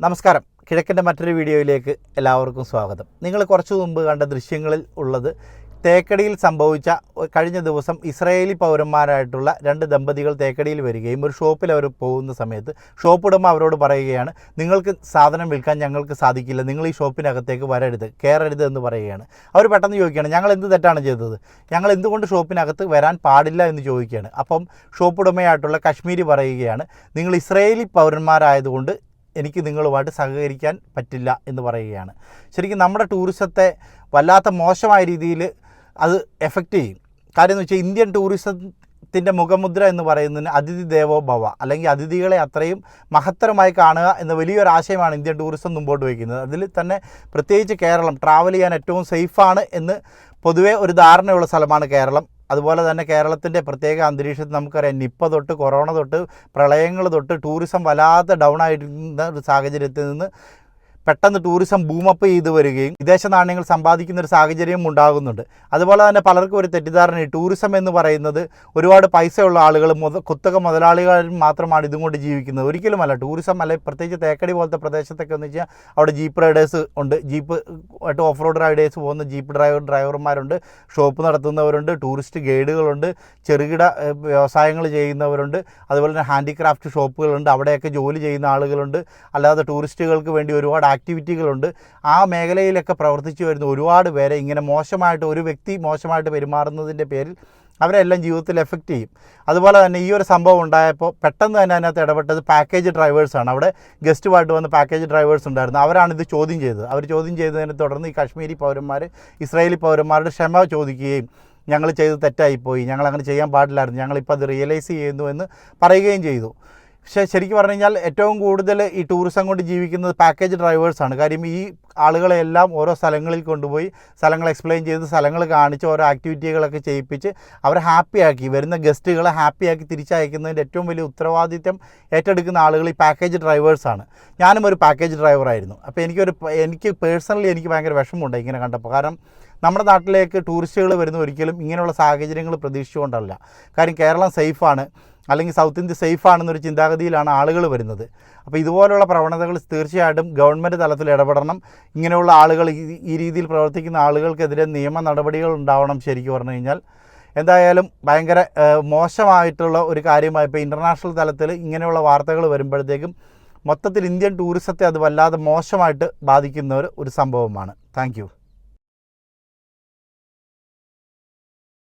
നമസ്കാരം. കിഴക്കിന്റെ മറ്റൊരു വീഡിയോയിലേക്ക് എല്ലാവർക്കും സ്വാഗതം. നിങ്ങൾ കുറച്ചു മുമ്പ് കണ്ട ദൃശ്യങ്ങളിൽ ഉള്ളത് തേക്കടിയിൽ സംഭവിച്ച കഴിഞ്ഞ ദിവസം ഇസ്രായേലി പൗരന്മാരായിട്ടുള്ള രണ്ട് ദമ്പതികൾ തേക്കടിയിൽ വരികയും ഒരു ഷോപ്പിൽ അവർ പോകുന്ന സമയത്ത് ഷോപ്പ് ഉടമ അവരോട് പറയുകയാണ് നിങ്ങൾക്ക് സാധനം വിൽക്കാൻ ഞങ്ങൾക്ക് സാധിക്കില്ല. നിങ്ങൾ ഈ ഷോപ്പിനകത്തേക്ക് വരരുത്. കയറരുത് എന്ന് പറയുകയാണ്. അവർ പെട്ടെന്ന് ചോദിക്കുകയാണ് ഞങ്ങൾ എന്ത് തെറ്റാണ് ചെയ്തത്? ഞങ്ങൾ എന്തുകൊണ്ട് ഷോപ്പിനകത്ത് വരാൻ പാടില്ല എന്ന് ചോദിക്കുകയാണ്. അപ്പം ഷോപ്പ് ഉടമയായിട്ടുള്ള കശ്മീരി പറയുകയാണ് നിങ്ങൾ ഇസ്രായേലി പൗരന്മാരായതുകൊണ്ട് എനിക്ക് നിങ്ങളുമായിട്ട് സഹകരിക്കാൻ പറ്റില്ല എന്ന് പറയുകയാണ്. ശരിക്കും നമ്മുടെ ടൂറിസത്തെ വല്ലാത്ത മോശമായ രീതിയിൽ അത് എഫക്റ്റ് ചെയ്യും. കാര്യം എന്ന് വെച്ചാൽ ഇന്ത്യൻ ടൂറിസത്തിന്റെ മുഖമുദ്ര എന്ന് പറയുന്നതിന് അതിഥി ദേവോ ഭവ അല്ലെങ്കിൽ അതിഥികളെ അത്രയും മഹത്തരമായി കാണുക എന്ന വലിയൊരു ആശയമാണ് ഇന്ത്യൻ ടൂറിസം മുമ്പോട്ട് വയ്ക്കുന്നത്. അതിൽ തന്നെ പ്രത്യേകിച്ച് കേരളം ട്രാവൽ ചെയ്യാൻ ഏറ്റവും സേഫാണ് എന്ന് പൊതുവേ ഒരു ധാരണയുള്ള സ്ഥലമാണ് കേരളം. അതുപോലെ തന്നെ കേരളത്തിന്റെ പ്രത്യേക അന്തരീക്ഷത്തിൽ നമുക്കറിയാം നിപ്പ തൊട്ട് കൊറോണ തൊട്ട് പ്രളയങ്ങൾ തൊട്ട് ടൂറിസം വല്ലാതെ ഡൗൺ ആയിരുന്ന ഒരു സാഹചര്യത്തിൽ നിന്ന് പെട്ടെന്ന് ടൂറിസം ബൂമപ്പ് ചെയ്തു വരികയും വിദേശ നാണയങ്ങൾ സമ്പാദിക്കുന്ന ഒരു സാഹചര്യം ഉണ്ടാകുന്നുണ്ട്. അതുപോലെ തന്നെ പലർക്കും ഒരു തെറ്റിദ്ധാരണ. ടൂറിസം എന്ന് പറയുന്നത് ഒരുപാട് പൈസയുള്ള ആളുകൾ മുത കുത്തക മുതലാളികൾ മാത്രമാണ് ഇതും കൊണ്ട് ജീവിക്കുന്നത് ഒരിക്കലുമല്ല ടൂറിസം അല്ലെ പ്രത്യേകിച്ച് തേക്കടി പോലത്തെ പ്രദേശത്തൊക്കെ എന്ന് വെച്ചാൽ അവിടെ ജീപ്പ് റൈഡേഴ്സ് ഉണ്ട്. ജീപ്പ് ആയിട്ട് ഓഫ് റോഡ് റൈഡേഴ്സ് പോകുന്ന ജീപ്പ് ഡ്രൈവർ ഡ്രൈവർമാരുണ്ട് ഷോപ്പ് നടത്തുന്നവരുണ്ട്. ടൂറിസ്റ്റ് ഗൈഡുകളുണ്ട്. ചെറുകിട വ്യവസായങ്ങൾ ചെയ്യുന്നവരുണ്ട്. അതുപോലെ തന്നെ ഹാൻഡിക്രാഫ്റ്റ് ഷോപ്പുകളുണ്ട് അവിടെയൊക്കെ ജോലി ചെയ്യുന്ന ആളുകളുണ്ട്. അല്ലാതെ ടൂറിസ്റ്റുകൾക്ക് വേണ്ടി ഒരുപാട് ആക്ടിവിറ്റികളുണ്ട്. ആ മേഖലയിലൊക്കെ പ്രവർത്തിച്ചു വരുന്ന ഒരുപാട് പേരെ ഇങ്ങനെ മോശമായിട്ട് ഒരു വ്യക്തി മോശമായിട്ട് പെരുമാറുന്നതിന്റെ പേരിൽ അവരെല്ലാം ജീവിതത്തിൽ എഫക്റ്റ് ചെയ്യും. അതുപോലെ തന്നെ ഈ ഒരു സംഭവം ഉണ്ടായപ്പോൾ പെട്ടെന്ന് തന്നെ അതിനകത്ത് ഇടപെട്ടത് പാക്കേജ് ഡ്രൈവേഴ്സാണ്. അവിടെ ഗസ്റ്റുമായിട്ട് വന്ന പാക്കേജ് ഡ്രൈവേഴ്സ് ഉണ്ടായിരുന്നു. അവരാണ് ഇത് ചോദ്യം ചെയ്തത്. അവർ ചോദ്യം ചെയ്തതിനെ തുടർന്ന് ഈ കാശ്മീരി പൗരന്മാർ ഇസ്രായേലി പൗരന്മാരുടെ ക്ഷമ ചോദിക്കുകയും ഞങ്ങൾ ചെയ്ത് തെറ്റായിപ്പോയി ഞങ്ങൾ അങ്ങനെ ചെയ്യാൻ പാടില്ലായിരുന്നു ഞങ്ങളിപ്പോൾ അത് റിയലൈസ് ചെയ്യുന്നു എന്ന് പറയുകയും ചെയ്തു. പക്ഷേ ശരിക്കും പറഞ്ഞു കഴിഞ്ഞാൽ ഏറ്റവും കൂടുതൽ ഈ ടൂറിസം കൊണ്ട് ജീവിക്കുന്നത് പാക്കേജ് ഡ്രൈവേഴ്സാണ് കാര്യം ഈ ആളുകളെല്ലാം ഓരോ സ്ഥലങ്ങളിൽ കൊണ്ടുപോയി സ്ഥലങ്ങൾ എക്സ്പ്ലെയിൻ ചെയ്ത് സ്ഥലങ്ങൾ കാണിച്ച് ഓരോ ആക്ടിവിറ്റികളൊക്കെ ചെയ്യിപ്പിച്ച് അവരെ ഹാപ്പിയാക്കി വരുന്ന ഗസ്റ്റുകളെ ഹാപ്പിയാക്കി തിരിച്ചയക്കുന്നതിന്റെ ഏറ്റവും വലിയ ഉത്തരവാദിത്വം ഏറ്റെടുക്കുന്ന ആളുകൾ ഈ പാക്കേജ് ഡ്രൈവേഴ്സാണ് ഞാനും ഒരു പാക്കേജ് ഡ്രൈവറായിരുന്നു അപ്പോൾ എനിക്കൊരു എനിക്ക് പേഴ്സണലി എനിക്ക് ഭയങ്കര വിഷമമുണ്ട് ഇങ്ങനെ കണ്ടപ്പോൾ. കാരണം നമ്മുടെ നാട്ടിലേക്ക് ടൂറിസ്റ്റുകൾ വരുന്ന ഒരിക്കലും ഇങ്ങനെയുള്ള സാഹചര്യങ്ങൾ പ്രതീക്ഷിച്ചുകൊണ്ടല്ല. കാര്യം കേരളം സേഫാണ് അല്ലെങ്കിൽ സൗത്ത് ഇന്ത്യ സേഫാണെന്നൊരു ചിന്താഗതിയിലാണ് ആളുകൾ വരുന്നത്. അപ്പോൾ ഇതുപോലുള്ള പ്രവണതകൾ തീർച്ചയായിട്ടും ഗവൺമെന്റ് തലത്തിൽ ഇടപെടണം. ഇങ്ങനെയുള്ള ആളുകൾ ഈ- രീതിയിൽ പ്രവർത്തിക്കുന്ന ആളുകൾക്കെതിരെ നിയമ നടപടികൾ ഉണ്ടാവണം ശരിക്കും പറഞ്ഞു കഴിഞ്ഞാൽ. എന്തായാലും ഭയങ്കര മോശമായിട്ടുള്ള ഒരു കാര്യമായി ഇപ്പോൾ ഇന്റർനാഷണൽ തലത്തിൽ ഇങ്ങനെയുള്ള വാർത്തകൾ വരുമ്പോഴത്തേക്കും മൊത്തത്തിൽ ഇന്ത്യൻ ടൂറിസത്തെ അത് വല്ലാതെ മോശമായിട്ട് ബാധിക്കുന്ന ഒരു സംഭവമാണ്. താങ്ക്